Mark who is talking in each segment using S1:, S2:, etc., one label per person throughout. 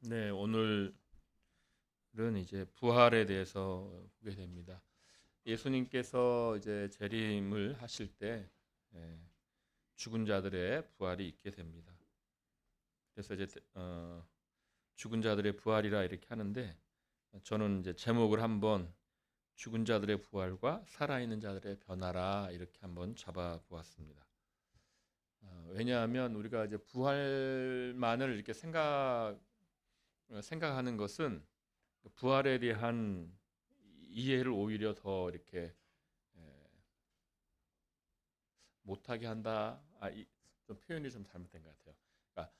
S1: 네, 오늘은 이제 부활에 대해서 보게 됩니다. 예수님께서 이제 재림을 하실 때 예, 죽은 자들의 부활이 있게 됩니다. 그래서 이제 어, 죽은 자들의 부활이라 이렇게 하는데 저는 이제 제목을 한번 죽은 자들의 부활과 살아있는 자들의 변화라 이렇게 한번 잡아 보았습니다. 어, 왜냐하면 우리가 이제 부활만을 이렇게 생각 어, 생각하는 것은 그 부활에 대한 이해를 오히려 더 이렇게 에, 못하게 한다. 아, 이, 좀 표현이 좀 잘못된 것 같아요. 그러니까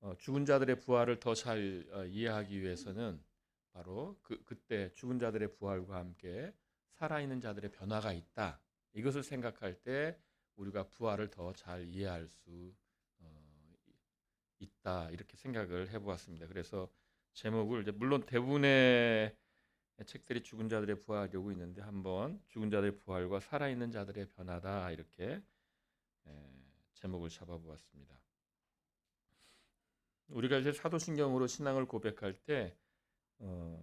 S1: 어, 죽은 자들의 부활을 더잘 어, 이해하기 위해서는 바로 그 그때 죽은 자들의 부활과 함께 살아있는 자들의 변화가 있다. 이것을 생각할 때 우리가 부활을 더 잘 이해할 수 어, 있다 이렇게 생각을 해보았습니다. 그래서 제목을 이제 물론 대부분의 책들이 죽은 자들의 부활이라고 있는데 한번 죽은 자들의 부활과 살아있는 자들의 변화다 이렇게 에, 제목을 잡아보았습니다. 우리가 이제 사도신경으로 신앙을 고백할 때 어,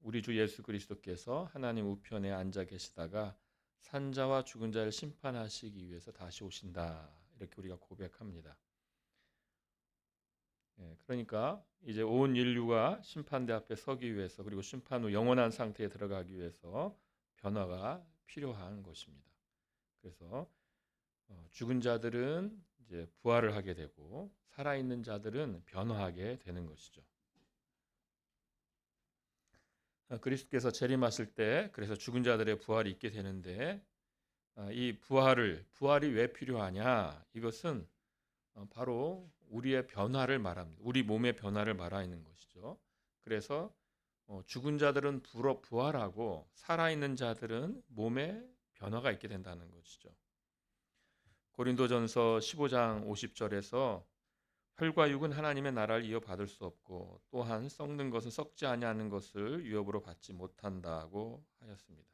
S1: 우리 주 예수 그리스도께서 하나님 우편에 앉아 계시다가 산자와 죽은 자를 심판하시기 위해서 다시 오신다 이렇게 우리가 고백합니다. 예, 그러니까 이제 온 인류가 심판대 앞에 서기 위해서 그리고 심판 후 영원한 상태에 들어가기 위해서 변화가 필요한 것입니다. 그래서 어, 죽은 자들은 이제 부활을 하게 되고 살아있는 자들은 변화하게 되는 것이죠. 어, 그리스도께서 재림하실 때 그래서 죽은 자들의 부활이 있게 되는데 어, 이 부활을 부활이 왜 필요하냐 이것은 어, 바로 우리의 변화를 말합니다. 우리 몸의 변화를 말하는 것이죠. 그래서 죽은 자들은 부활하고 살아있는 자들은 몸에 변화가 있게 된다는 것이죠. 고린도전서 15장 50절에서 혈과 육은 하나님의 나라를 이어받을 수 없고 또한 썩는 것은 썩지 아니하는 것을 위협으로 받지 못한다고 하였습니다.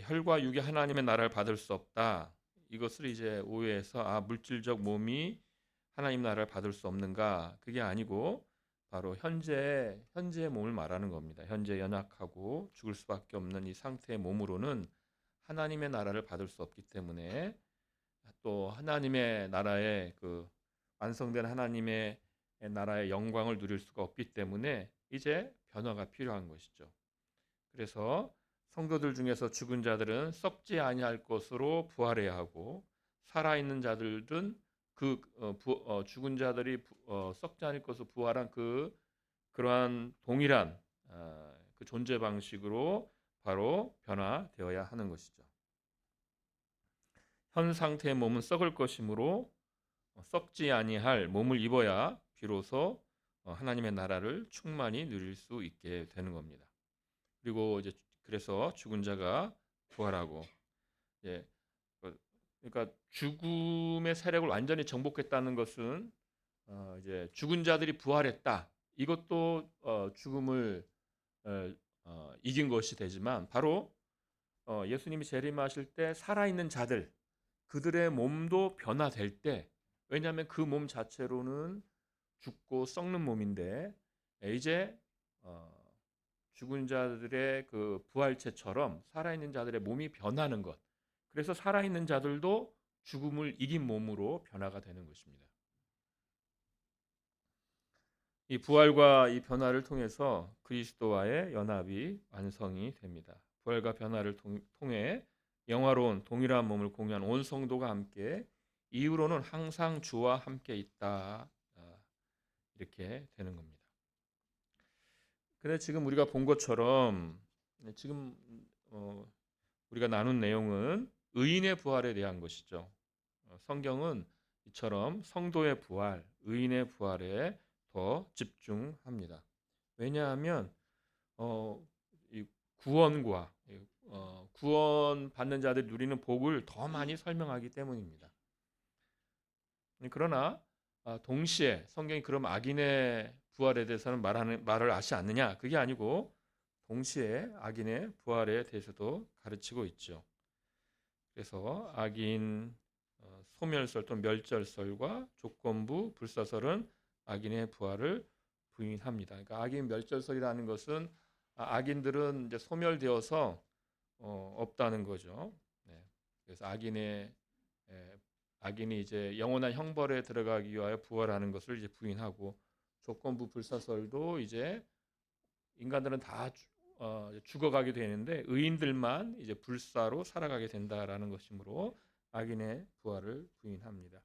S1: 혈과 육이 하나님의 나라를 받을 수 없다. 이것을 이제 오해해서 아 물질적 몸이 하나님 나라를 받을 수 없는가? 그게 아니고 바로 현재 현재의 몸을 말하는 겁니다. 현재 연약하고 죽을 수밖에 없는 이 상태의 몸으로는 하나님의 나라를 받을 수 없기 때문에 또 하나님의 나라의 그 완성된 하나님의 나라의 영광을 누릴 수가 없기 때문에 이제 변화가 필요한 것이죠. 그래서 성도들 중에서 죽은 자들은 썩지 아니할 것으로 부활해야 하고 살아 있는 자들은 그 어, 부, 어, 죽은 자들이 부, 어, 썩지 않을 것으로 부활한 그 그러한 동일한 아, 그 존재 방식으로 바로 변화되어야 하는 것이죠. 현 상태의 몸은 썩을 것이므로 어, 썩지 아니할 몸을 입어야 비로소 어, 하나님의 나라를 충만히 누릴 수 있게 되는 겁니다. 그리고 이제 그래서 죽은 자가 부활하고 예 그러니까 죽음의 세력을 완전히 정복했다는 것은 어 이제 죽은 자들이 부활했다. 이것도 어 죽음을 어, 어 이긴 것이 되지만 바로 어 예수님이 재림하실 때 살아있는 자들 그들의 몸도 변화될 때 왜냐하면 그 몸 자체로는 죽고 썩는 몸인데 이제 어, 죽은 자들의 그 부활체처럼 살아있는 자들의 몸이 변하는 것. 그래서 살아있는 자들도 죽음을 이긴 몸으로 변화가 되는 것입니다. 이 부활과 이 변화를 통해서 그리스도와의 연합이 완성이 됩니다. 부활과 변화를 통해 영화로운 동일한 몸을 공유한 온 성도가 함께 이후로는 항상 주와 함께 있다. 아, 이렇게 되는 겁니다. 근데 지금 우리가 본 것처럼 지금 어, 우리가 나눈 내용은 의인의 부활에 대한 것이죠. 어, 성경은 이처럼 성도의 부활, 의인의 부활에 더 집중합니다. 왜냐하면 어, 구원과 어, 구원 받는 자들 누리는 복을 더 많이 설명하기 때문입니다. 그러나 아, 동시에 성경이 그럼 악인의 부활에 대해서는 말하는 말을 하지 않느냐? 그게 아니고 동시에 악인의 부활에 대해서도 가르치고 있죠. 그래서 악인 어, 소멸설 또는 멸절설과 조건부 불사설은 악인의 부활을 부인합니다. 그러니까 악인 멸절설이라는 것은 아, 악인들은 이제 소멸되어서 어, 없다는 거죠. 네. 그래서 악인의 에, 악인이 이제 영원한 형벌에 들어가기 위하여 부활하는 것을 이제 부인하고 조건부 불사설도 이제 인간들은 다 주- 어, 죽어가게 되는데 의인들만 이제 불사로 살아가게 된다라는 것이므로 악인의 부활을 부인합니다.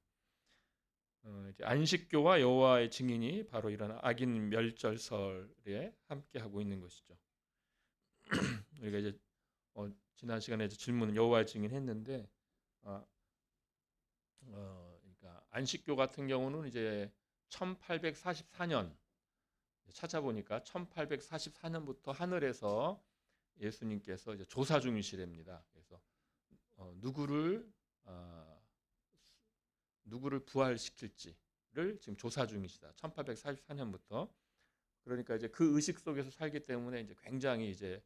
S1: 어, 안식교와 여호와의 증인이 바로 이런 악인 멸절설에 함께 하고 있는 것이죠. 우리가 이제 어, 지난 시간에 질문 여호와의 증인했는데 어, 어, 그러니까 안식교 같은 경우는 이제 1844년 찾아보니까 1844년부터 하늘에서 예수님께서 조사 중이시랍니다. 그래서 어, 누구를 어, 누구를 부활시킬지를 지금 조사 중이시다. 1844년부터 그러니까 이제 그 의식 속에서 살기 때문에 이제 굉장히 이제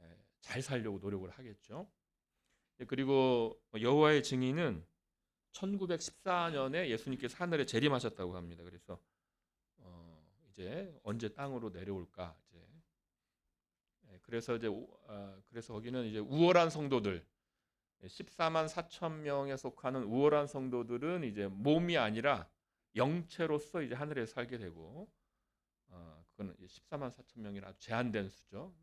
S1: 에, 잘 살려고 노력을 하겠죠. 예, 그리고 여호와의 증인은 1914년에 예수님께서 하늘에 재림하셨다고 합니다. 그래서 어, 이제 언제 땅으로 내려올까 이제 예, 그래서 이제 우- 아, 그래서 거기는 이제 우월한 성도들 14만 4천 명에 속하는 우월한 성도들은 이제 몸이 아니라 영체로서 이제 하늘에 살게 되고 어, 이제 14만 4천 명이라 제한된 수죠.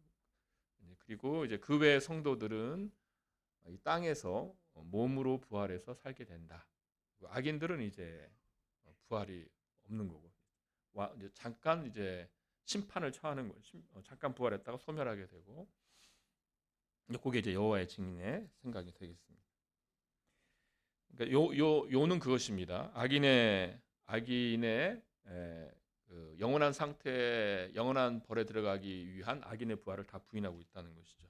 S1: 예, 그리고 이제 그 외의 성도들은 이 땅에서 몸으로 부활해서 살게 된다. 악인들은 이제 어, 부활이 없는 거고 와 이제 잠깐 이제 심판을 처하는 거 심- 어, 잠깐 부활했다가 소멸하게 되고 그게 이제 여호와의 증인의 생각이 되겠습니다. 그러니까 요 요 요는 그것입니다. 악인의 악인의 에, 그 영원한 상태, 영원한 벌에 들어가기 위한 악인의 부활을 다 부인하고 있다는 것이죠.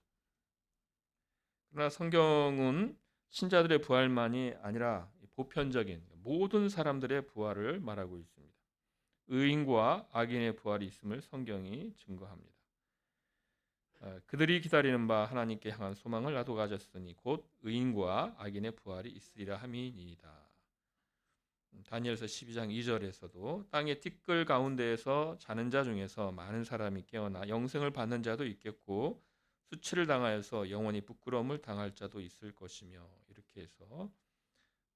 S1: 그러나 성경은 신자들의 부활만이 아니라 보편적인 모든 사람들의 부활을 말하고 있습니다. 의인과 악인의 부활이 있음을 성경이 증거합니다. 어, 그들이 기다리는 바 하나님께 향한 소망을 나도 가졌으니 곧 의인과 악인의 부활이 있으리라 함이니이다. 음, 다니엘서 12장 2절에서도 땅의 티끌 가운데에서 자는 자 중에서 많은 사람이 깨어나 영생을 받는 자도 있겠고 수치를 당하여서 영원히 부끄러움을 당할 자도 있을 것이며 이렇게 해서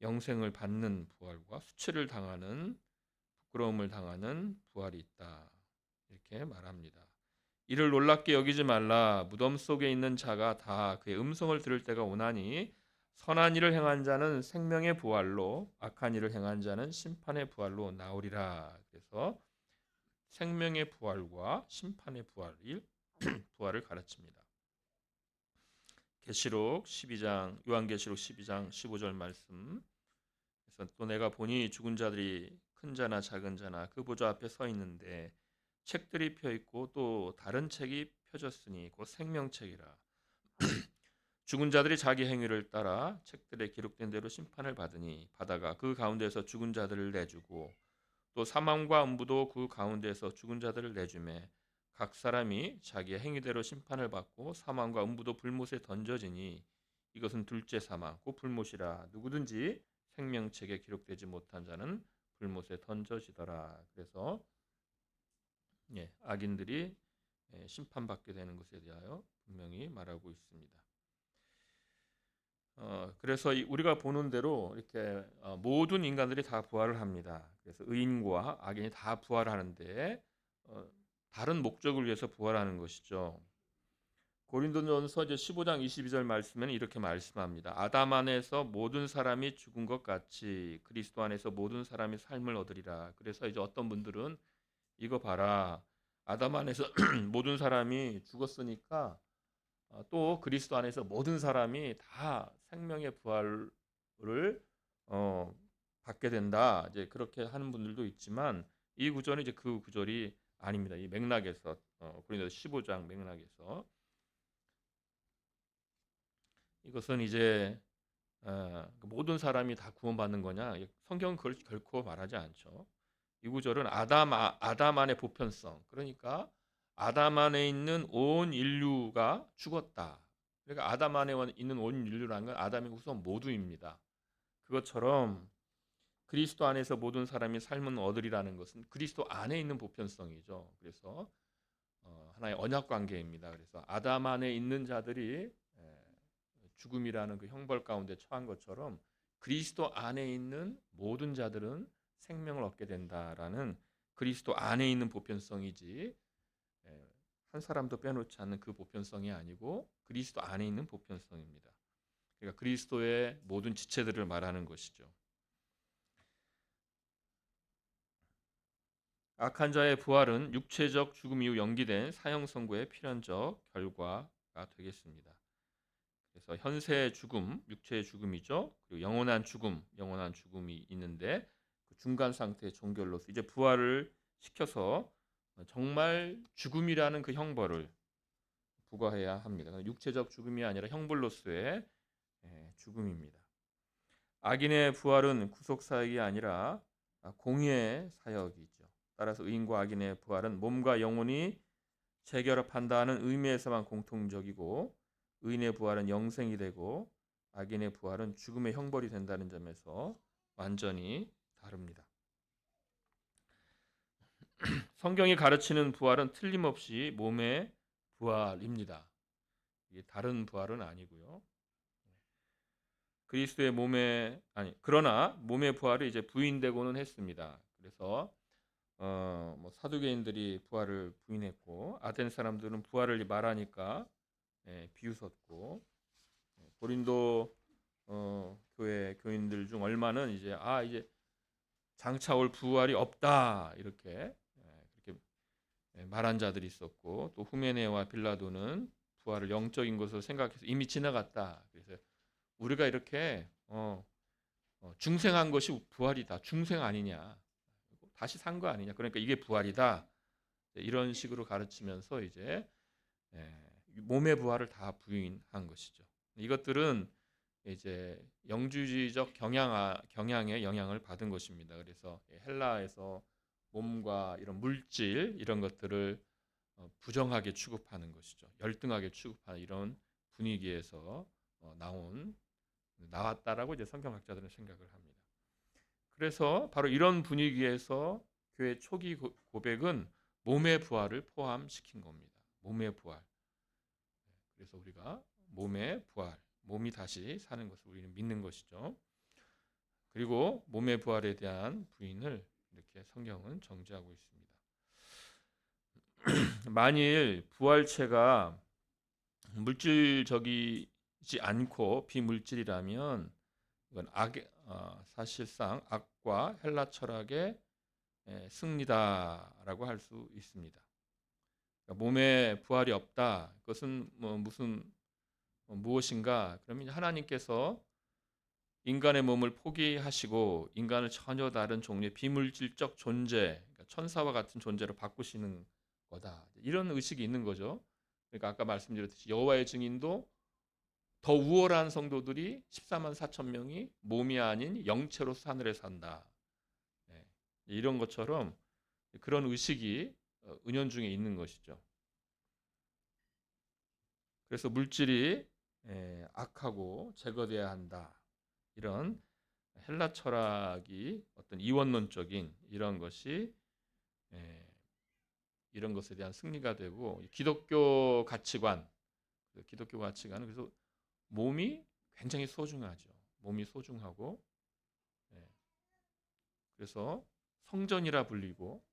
S1: 영생을 받는 부활과 수치를 당하는 부끄러움을 당하는 부활이 있다. 이렇게 말합니다. 이를 놀랍게 여기지 말라. 무덤 속에 있는 자가 다 그의 음성을 들을 때가 오나니 선한 일을 행한 자는 생명의 부활로 악한 일을 행한 자는 심판의 부활로 나오리라. 그래서 생명의 부활과 심판의 부활을 부활을 가르칩니다. 계시록 12장 요한계시록 12장 15절 말씀. 그래서 또 내가 보니 죽은 자들이 큰 자나 작은 자나 그 보좌 앞에 서 있는데 책들이 펴 있고 또 다른 책이 펴졌으니 곧 생명책이라. 죽은 자들이 자기 행위를 따라 책들에 기록된 대로 심판을 받으니 바다가 그 가운데서 죽은 자들을 내주고 또 사망과 음부도 그 가운데서 죽은 자들을 내주매 각 사람이 자기의 행위대로 심판을 받고 사망과 음부도 불못에 던져지니 이것은 둘째 사망 곧 불못이라 누구든지 생명책에 기록되지 못한 자는 불못에 던져지더라. 그래서 예, 악인들이 예, 심판받게 되는 것에 대하여 분명히 말하고 있습니다. 어, 그래서 이- 우리가 보는 대로 이렇게 어, 모든 인간들이 다 부활을 합니다. 그래서 의인과 악인이 다 부활하는데 어, 다른 목적을 위해서 부활하는 것이죠. 고린도전서 이제 15장 22절 말씀에는 이렇게 말씀합니다. 아담 안에서 모든 사람이 죽은 것 같이 그리스도 안에서 모든 사람이 삶을 얻으리라. 그래서 이제 어떤 분들은 이거 봐라. 아담 안에서 모든 사람이 죽었으니까 어, 또 그리스도 안에서 모든 사람이 다 생명의 부활을 어, 받게 된다. 이제 그렇게 하는 분들도 있지만 이 구절은 이제 그 구절이 아닙니다. 이 맥락에서 어, 고린도서 15장 맥락에서 이것은 이제 어, 모든 사람이 다 구원받는 거냐? 성경은 결코 말하지 않죠. 이 구절은 아담 아, 아담 안의 보편성. 그러니까 아담 안에 있는 온 인류가 죽었다. 그러니까 아담 안에 있는 온 인류라는 건 아담의 후손 모두입니다. 그것처럼 그리스도 안에서 모든 사람이 삶은 얻으리라는 것은 그리스도 안에 있는 보편성이죠. 그래서 어, 하나의 언약 관계입니다. 그래서 아담 안에 있는 자들이 에, 죽음이라는 그 형벌 가운데 처한 것처럼 그리스도 안에 있는 모든 자들은 생명을 얻게 된다라는 그리스도 안에 있는 보편성이지 에, 한 사람도 빼놓지 않는 그 보편성이 아니고 그리스도 안에 있는 보편성입니다. 그러니까 그리스도의 모든 지체들을 말하는 것이죠. 악한 자의 부활은 육체적 죽음 이후 연기된 사형 선고의 필연적 결과가 되겠습니다. 그래서 현세의 죽음, 육체의 죽음이죠. 그리고 영원한 죽음, 영원한 죽음이 있는데 그 중간 상태의 종결로서 이제 부활을 시켜서 정말 죽음이라는 그 형벌을 부과해야 합니다. 육체적 죽음이 아니라 형벌로서의 예, 죽음입니다. 악인의 부활은 구속 사역이 아니라 공의의 사역이죠. 따라서 의인과 악인의 부활은 몸과 영혼이 재결합한다는 의미에서만 공통적이고 의인의 부활은 영생이 되고 악인의 부활은 죽음의 형벌이 된다는 점에서 완전히 다릅니다. 성경이 가르치는 부활은 틀림없이 몸의 부활입니다. 이게 다른 부활은 아니고요. 그리스도의 몸에 아니 그러나 몸의 부활을 이제 부인되고는 했습니다. 그래서 어, 뭐 사두개인들이 부활을 부인했고 아덴 사람들은 부활을 말하니까 예, 비웃었고 예, 고린도 어, 교회 교인들 중 얼마는 이제 아 이제 장차 올 부활이 없다 이렇게 예, 그렇게 예, 말한 자들이 있었고 또 후메네와 빌라도는 부활을 영적인 것으로 생각해서 이미 지나갔다. 그래서 우리가 이렇게 어, 어, 중생한 것이 부활이다. 중생 아니냐? 다시 산 거 아니냐? 그러니까 이게 부활이다. 이런 식으로 가르치면서 이제 예, 몸의 부활을 다 부인한 것이죠. 이것들은 이제 영주주의적 경향 경향에 영향을 받은 것입니다. 그래서 헬라에서 몸과 이런 물질 이런 것들을 어, 부정하게 취급하는 것이죠. 열등하게 취급하는 이런 분위기에서 어, 나온 나왔다라고 이제 성경학자들은 생각을 합니다. 그래서 바로 이런 분위기에서 교회 초기 고백은 몸의 부활을 포함시킨 겁니다. 몸의 부활. 그래서 우리가 몸의 부활, 몸이 다시 사는 것을 우리는 믿는 것이죠. 그리고 몸의 부활에 대한 부인을 이렇게 성경은 정지하고 있습니다. 만일 부활체가 물질적이지 않고 비물질이라면 이건 악, 어, 사실상 악과 헬라 철학의 승리다라고 할 수 있습니다. 그러니까 몸에 부활이 없다. 그것은 뭐 무슨 뭐 무엇인가? 그러면 하나님께서 인간의 몸을 포기하시고 인간을 전혀 다른 종류의 비물질적 존재, 그러니까 천사와 같은 존재로 바꾸시는 거다. 이런 의식이 있는 거죠. 그러니까 아까 말씀드렸듯이 여호와의 증인도 더 우월한 성도들이 14만 4천 명이 몸이 아닌 영체로 하늘에 산다. 네. 이런 것처럼 그런 의식이 어, 은연 중에 있는 것이죠. 그래서 물질이 예, 악하고 제거돼야 한다. 이런 헬라 철학이 어떤 이원론적인 이런 것이 예, 이런 것에 대한 승리가 되고 기독교 가치관, 그 기독교 가치관은 그래서 몸이 굉장히 소중하죠. 몸이 소중하고 예, 그래서 성전이라 불리고 네,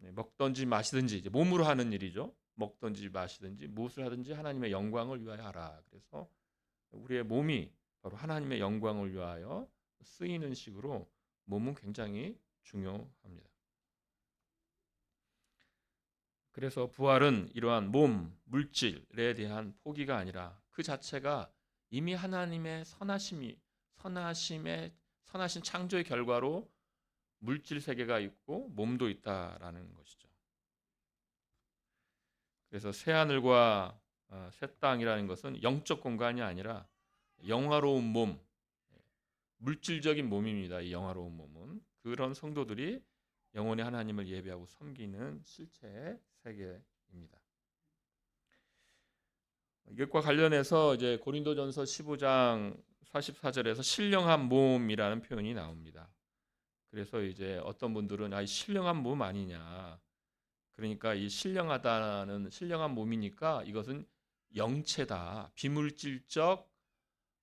S1: 먹든지 마시든지 이제 몸으로 하는 일이죠. 먹든지 마시든지 무엇을 하든지 하나님의 영광을 위하여 하라. 그래서 우리의 몸이 바로 하나님의 영광을 위하여 쓰이는 식으로 몸은 굉장히 중요합니다. 그래서 부활은 이러한 몸, 물질에 대한 포기가 아니라 그 자체가 이미 하나님의 선하심이 선하심의 선하신 창조의 결과로 물질 세계가 있고 몸도 있다라는 것이죠. 그래서 새 하늘과 어, 새 땅이라는 것은 영적 공간이 아니라 영화로운 몸, 물질적인 몸입니다. 이 영화로운 몸은 그런 성도들이 영혼의 하나님을 예배하고 섬기는 실체의 세계입니다. 이것과 관련해서 이제 고린도전서 15장 44절에서 신령한 몸이라는 표현이 나옵니다. 그래서 이제 어떤 분들은 아, 이 신령한 몸 아니냐. 그러니까 이 신령하다는 신령한 몸이니까 이것은 영체다. 비물질적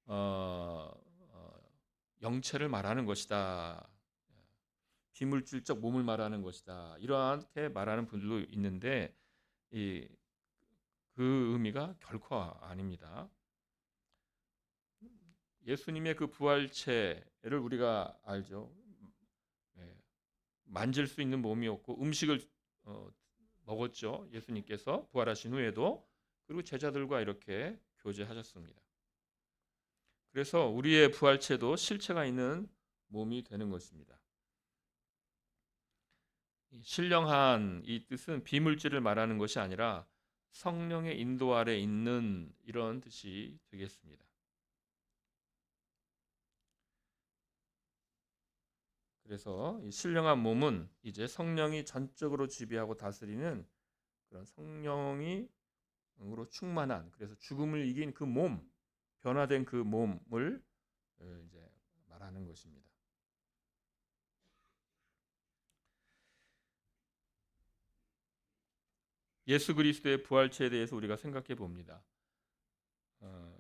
S1: 어, 어, 영체를 말하는 것이다. 비물질적 몸을 말하는 것이다. 이렇게 말하는 분들도 있는데 이, 그 의미가 결코 아닙니다. 예수님의 그 부활체를 우리가 알죠. 예, 만질 수 있는 몸이었고 음식을 어, 먹었죠. 예수님께서 부활하신 후에도 그리고 제자들과 이렇게 교제하셨습니다. 그래서 우리의 부활체도 실체가 있는 몸이 되는 것입니다. 신령한 이 뜻은 비물질을 말하는 것이 아니라 성령의 인도 아래 있는 이런 뜻이 되겠습니다. 그래서 이 신령한 몸은 이제 성령이 전적으로 지배하고 다스리는 그런 성령이 으로 충만한 그래서 죽음을 이긴 그 몸, 변화된 그 몸을 어, 이제 말하는 것입니다. 예수 그리스도의 부활체에 대해서 우리가 생각해 봅니다. 어,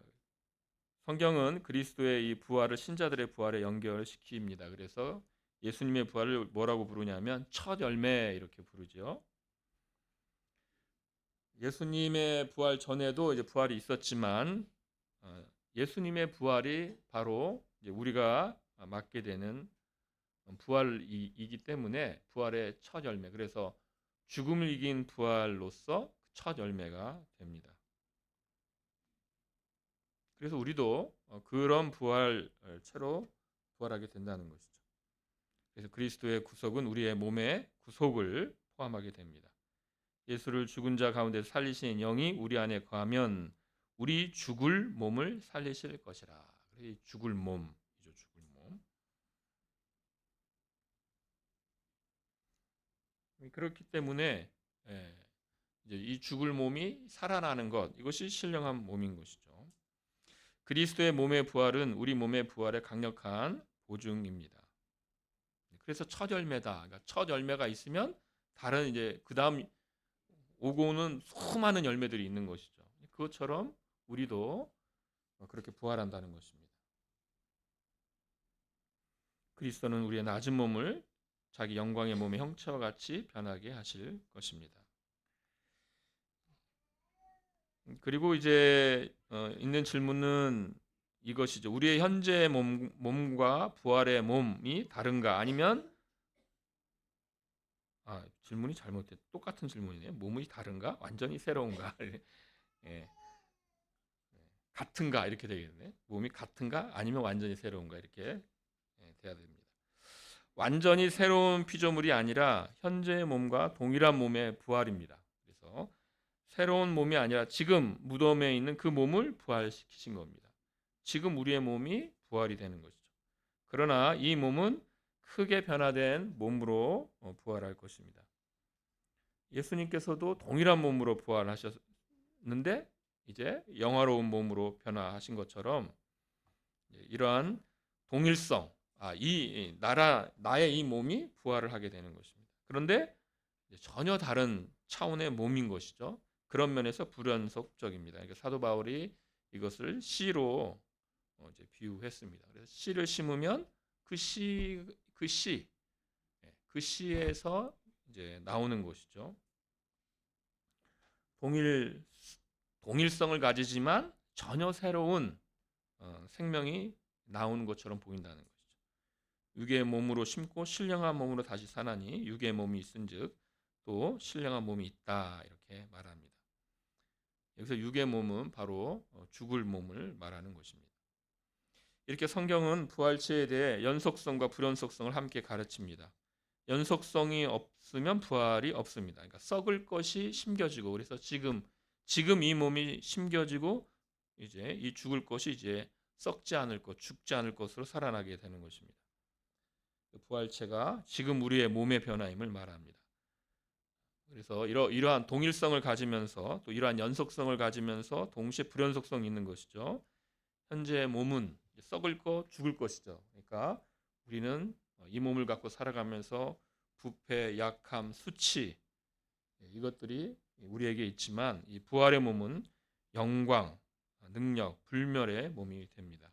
S1: 성경은 그리스도의 이 부활을 신자들의 부활에 연결시킵니다. 그래서 예수님의 부활을 뭐라고 부르냐면 첫 열매 이렇게 부르죠. 예수님의 부활 전에도 이제 부활이 있었지만 어, 예수님의 부활이 바로 우리가 맞게 되는 부활이기 때문에 부활의 첫 열매. 그래서 죽음을 이긴 부활로서 첫 열매가 됩니다. 그래서 우리도 어, 그런 부활체로 부활하게 된다는 것이죠. 그래서 그리스도의 구속은 우리의 몸의 구속을 포함하게 됩니다. 예수를 죽은 자 가운데 살리신 영이 우리 안에 거하면 우리 죽을 몸을 살리실 것이라. 죽을 몸이죠, 죽을 몸. 그렇기 때문에 예, 이제 이 죽을 몸이 살아나는 것 이것이 신령한 몸인 것이죠. 그리스도의 몸의 부활은 우리 몸의 부활의 강력한 보증입니다. 그래서 첫 열매다. 그러니까 첫 열매가 있으면 다른 이제 그 다음 오고 오는 수많은 열매들이 있는 것이죠. 그것처럼 우리도 그렇게 부활한다는 것입니다. 그리스도는 우리의 낮은 몸을 자기 영광의 몸의 형체와 같이 변하게 하실 것입니다. 그리고 이제 어, 있는 질문은 이것이죠. 우리의 현재 몸, 몸과 부활의 몸이 다른가? 아니면 아, 질문이 잘못됐. 똑같은 질문이네요. 몸이 다른가? 완전히 새로운가? 예. 같은가? 이렇게 되겠네. 몸이 같은가? 아니면 완전히 새로운가? 이렇게 예, 돼야 됩니다. 완전히 새로운 피조물이 아니라 현재의 몸과 동일한 몸의 부활입니다. 그래서 새로운 몸이 아니라 지금 무덤에 있는 그 몸을 부활시키신 겁니다. 지금 우리의 몸이 부활이 되는 것이죠. 그러나 이 몸은 크게 변화된 몸으로 어, 부활할 것입니다. 예수님께서도 동일한 몸으로 부활하셨는데 이제 영화로운 몸으로 변화하신 것처럼 이러한 동일성, 아, 이 나라 나의 이 몸이 부활을 하게 되는 것입니다. 그런데 전혀 다른 차원의 몸인 것이죠. 그런 면에서 불연속적입니다. 그러니까 사도 바울이 이것을 씨로 어, 이제 비유했습니다. 그래서 씨를 심으면 그 씨, 그 씨, 예, 그 씨에서 이제 나오는 것이죠. 동일 동일성을 가지지만 전혀 새로운 어, 생명이 나오는 것처럼 보인다는 것이죠. 육의 몸으로 심고 신령한 몸으로 다시 사나니 육의 몸이 있은즉 또 신령한 몸이 있다 이렇게 말합니다. 여기서 육의 몸은 바로 어, 죽을 몸을 말하는 것입니다. 이렇게 성경은 부활체에 대해 연속성과 불연속성을 함께 가르칩니다. 연속성이 없으면 부활이 없습니다. 그러니까 썩을 것이 심겨지고 그래서 지금 지금 이 몸이 심겨지고 이제 이 죽을 것이 이제 썩지 않을 것, 죽지 않을 것으로 살아나게 되는 것입니다. 부활체가 지금 우리의 몸의 변화임을 말합니다. 그래서 이러, 이러한 동일성을 가지면서 또 이러한 연속성을 가지면서 동시에 불연속성이 있는 것이죠. 현재 몸은 썩을 것, 죽을 것이죠. 그러니까 우리는 이 몸을 갖고 살아가면서 부패, 약함, 수치 예, 이것들이 우리에게 있지만 이 부활의 몸은 영광, 능력, 불멸의 몸이 됩니다.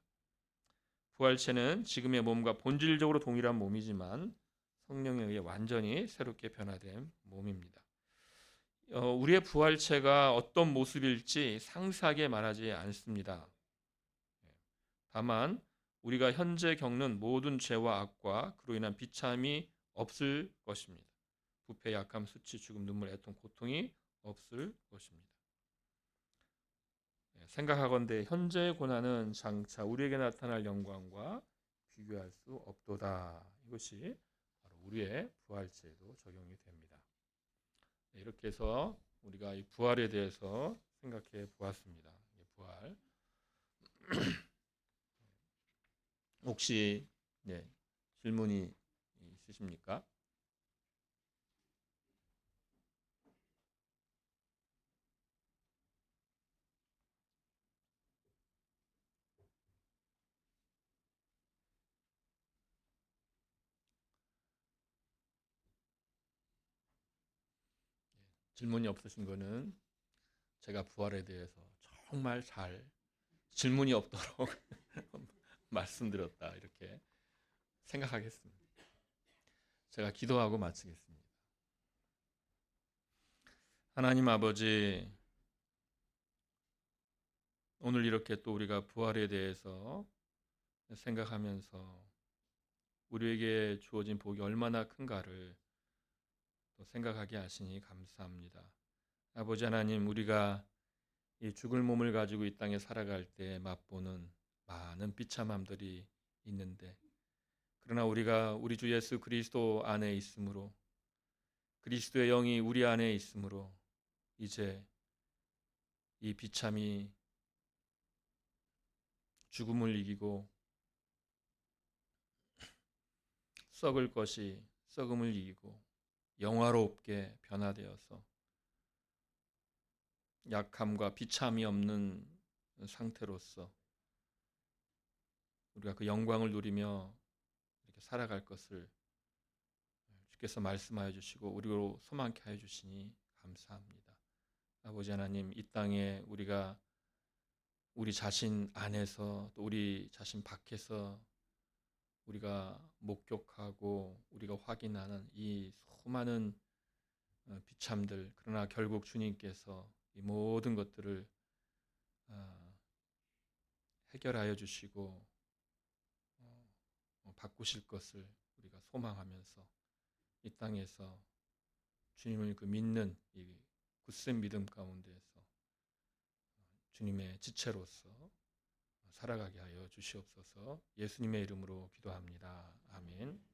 S1: 부활체는 지금의 몸과 본질적으로 동일한 몸이지만 성령에 의해 완전히 새롭게 변화된 몸입니다. 어, 우리의 부활체가 어떤 모습일지 상세하게 말하지 않습니다. 예. 다만 우리가 현재 겪는 모든 죄와 악과 그로 인한 비참이 없을 것입니다. 부패, 약함, 수치, 죽음, 눈물, 애통, 고통이 없을 것입니다. 예, 생각하건대 현재의 고난은 장차 우리에게 나타날 영광과 비교할 수 없도다. 이것이 바로 우리의 부활체에도 적용이 됩니다. 네, 이렇게 해서 우리가 이 부활에 대해서 생각해 보았습니다. 부활. 혹시 네, 질문이 있으십니까? 질문이 없으신 거는 제가 부활에 대해서 정말 잘 질문이 없도록 말씀드렸다 이렇게 생각하겠습니다. 제가 기도하고 마치겠습니다. 하나님 아버지 오늘 이렇게 또 우리가 부활에 대해서 생각하면서 우리에게 주어진 복이 얼마나 큰가를 또 생각하게 하시니 감사합니다. 아버지 하나님, 우리가 이 죽을 몸을 가지고 이 땅에 살아갈 때 맛보는 많은 비참함들이 있는데, 그러나 우리가 우리 주 예수 그리스도 안에 있으므로, 그리스도의 영이 우리 안에 있으므로, 이제 이 비참이 죽음을 이기고 썩을 것이 썩음을 이기고 영화롭게 변화되어서 약함과 비참이 없는 상태로서 우리가 그 영광을 누리며 이렇게 살아갈 것을 주께서 말씀하여 주시고 우리로 소망케 하여 주시니 감사합니다. 아버지 하나님 이 땅에 우리가 우리 자신 안에서 또 우리 자신 밖에서 우리가 목격하고 우리가 확인하는 이 수많은 어, 비참들 그러나 결국 주님께서 이 모든 것들을 어, 해결하여 주시고 어, 바꾸실 것을 우리가 소망하면서 이 땅에서 주님을 그 믿는 이 굳센 믿음 가운데에서 주님의 지체로서 살아가게 하여 주시옵소서 예수님의 이름으로 기도합니다. 아멘.